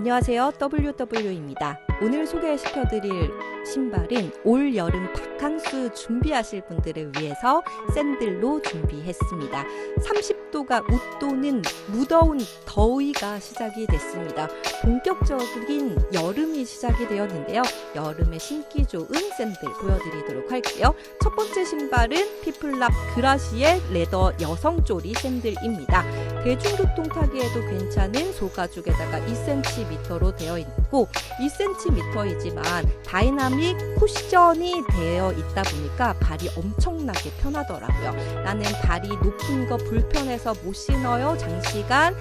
안녕하세요. WW입니다. 오늘 소개시켜드릴 신발은 올 여름 바캉스 준비하실 분들을 위해서 샌들로 준비했습니다. 30 도가 웃도는 무더운 더위가 시작이 됐습니다. 본격적인 여름이 시작이 되었는데요. 여름에 신기 좋은 샌들 보여드리도록 할게요. 첫 번째 신발은 피플랍 그라시의 레더 여성 쪼리 샌들입니다. 대중교통 타기에도 괜찮은 소가죽에다가 2cm로 되어 있 고 2cm이지만 다이나믹 쿠션이 되어 있다 보니까 발이 엄청나게 편하더라고요. 나는 발이 높은 거 불편해서 못 신어요. 장시간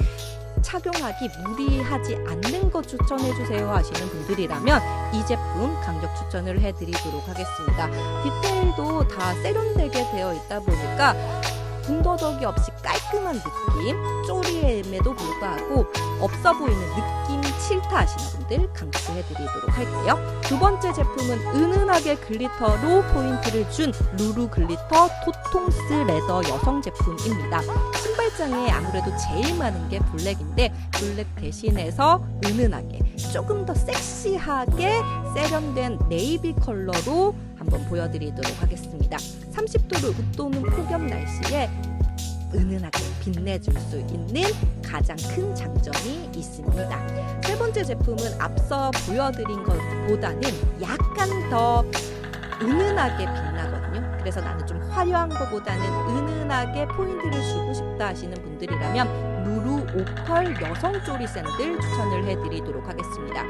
착용하기 무리하지 않는 것 추천해 주세요 하시는 분들이라면 이 제품 강력 추천을 해드리도록 하겠습니다. 디테일도 다 세련되게 되어 있다 보니까 군더더기 없이 깔끔한 느낌, 쪼리임에도 불구하고 없어 보이는 느낌 싫다 하시는 분들 강추해드리도록 할게요. 두 번째 제품은 은은하게 글리터로 포인트를 준 루루 글리터 토통스 레더 여성 제품입니다. 신발장에 아무래도 제일 많은 게 블랙인데 블랙 대신해서 은은하게 조금 더 섹시하게 세련된 네이비 컬러로 한번 보여드리도록 하겠습니다. 30도를 웃도는 폭염 날씨에 은은하게 빛내줄 수 있는 가장 큰 장점이 있습니다. 세 번째 제품은 앞서 보여드린 것보다는 약간 더 은은하게 빛나거든요. 그래서 나는 좀 화려한 것보다는 은은하게 포인트를 주고 싶다 하시는 분들이라면 루루 오펄 여성 쪼리 샌들 추천을 해드리도록 하겠습니다.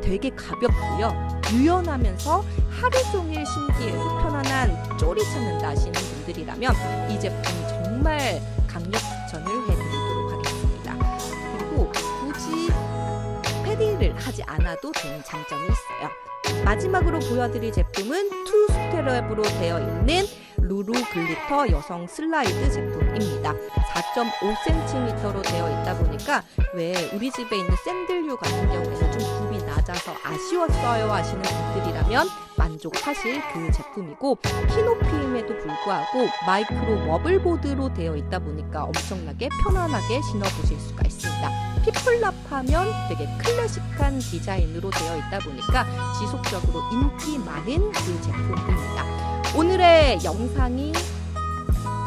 되게 가볍고요. 유연하면서 하루 종일 신기해도 편안한 쪼리 찾는다 하시는 분들이라면 이 제품 정말 강력 추천을 해드리도록 하겠습니다. 그리고 굳이 패딩을 하지 않아도 되는 장점이 있어요. 마지막으로 보여드릴 제품은 투 스테랩으로 되어 있는 루루 글리터 여성 슬라이드 제품입니다. 4.5cm로 되어 있다 보니까 왜 우리 집에 있는 샌들류 같은 경우에는 좀 낮아서 아쉬웠어요 하시는 분들이라면 만족하실 그 제품이고 키높이임에도 불구하고 마이크로 워블보드로 되어 있다 보니까 엄청나게 편안하게 신어보실 수가 있습니다. 피플랍 하면 되게 클래식한 디자인으로 되어 있다 보니까 지속적으로 인기 많은 그 제품입니다. 오늘의 영상이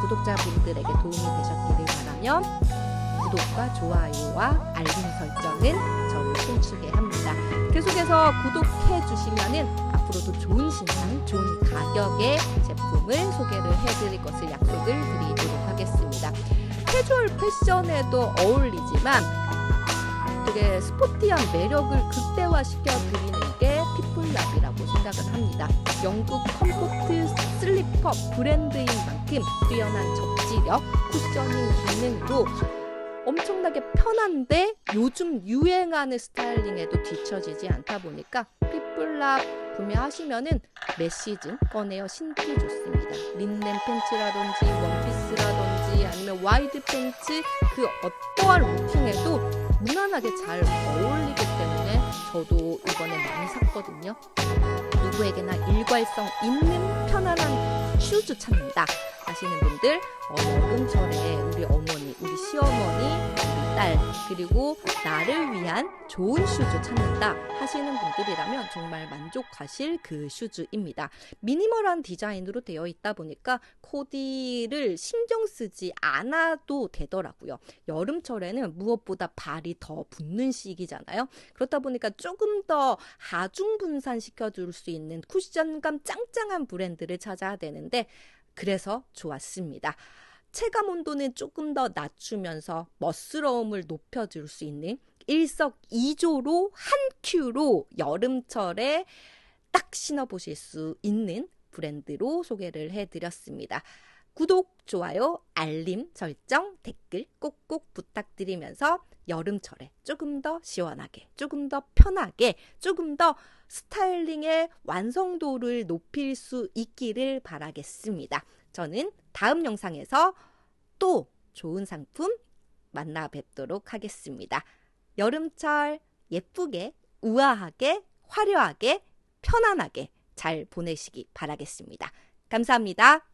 구독자분들에게 도움이 되셨기를 바라면 구독과 좋아요와 알림 설정은 저를 춤추게 합니다. 계속해서 구독해 주시면은 앞으로도 좋은 신상, 좋은 가격의 제품을 소개를 해드릴 것을 약속을 드리도록 하겠습니다. 캐주얼 패션에도 어울리지만 되게 스포티한 매력을 극대화시켜 드리는 게 피플랍이라고 생각을 합니다. 영국 컴포트 슬리퍼 브랜드인 만큼 뛰어난 접지력, 쿠셔닝 기능으로 엄청나게 편한데 요즘 유행하는 스타일링에도 뒤처지지 않다 보니까 피플랍 구매하시면은 매 시즌 꺼내어 신기 좋습니다. 린넨 팬츠라든지 원피스라든지 아니면 와이드 팬츠 그 어떠한 루킹에도 무난하게 잘 어울리기 때문에 저도 이번에 많이 샀거든요. 누구에게나 일괄성 있는 편안한 슈즈 찾는다 하시는 분들 어, 여름철에 우리 어머니, 우리 시어머니, 딸 그리고 나를 위한 좋은 슈즈 찾는다 하시는 분들이라면 정말 만족하실 그 슈즈입니다. 미니멀한 디자인으로 되어 있다 보니까 코디를 신경 쓰지 않아도 되더라고요. 여름철에는 무엇보다 발이 더 붓는 시기잖아요. 그렇다 보니까 조금 더 하중 분산 시켜 줄 수 있는 쿠션감 짱짱한 브랜드를 찾아야 되는데 그래서 좋았습니다. 체감 온도는 조금 더 낮추면서 멋스러움을 높여줄 수 있는 일석이조로 한 큐로 여름철에 딱 신어보실 수 있는 브랜드로 소개를 해드렸습니다. 구독, 좋아요, 알림 설정, 댓글 꼭꼭 부탁드리면서 여름철에 조금 더 시원하게, 조금 더 편하게, 조금 더 스타일링의 완성도를 높일 수 있기를 바라겠습니다. 저는 다음 영상에서 또 좋은 상품 만나 뵙도록 하겠습니다. 여름철 예쁘게, 우아하게, 화려하게, 편안하게 잘 보내시기 바라겠습니다. 감사합니다.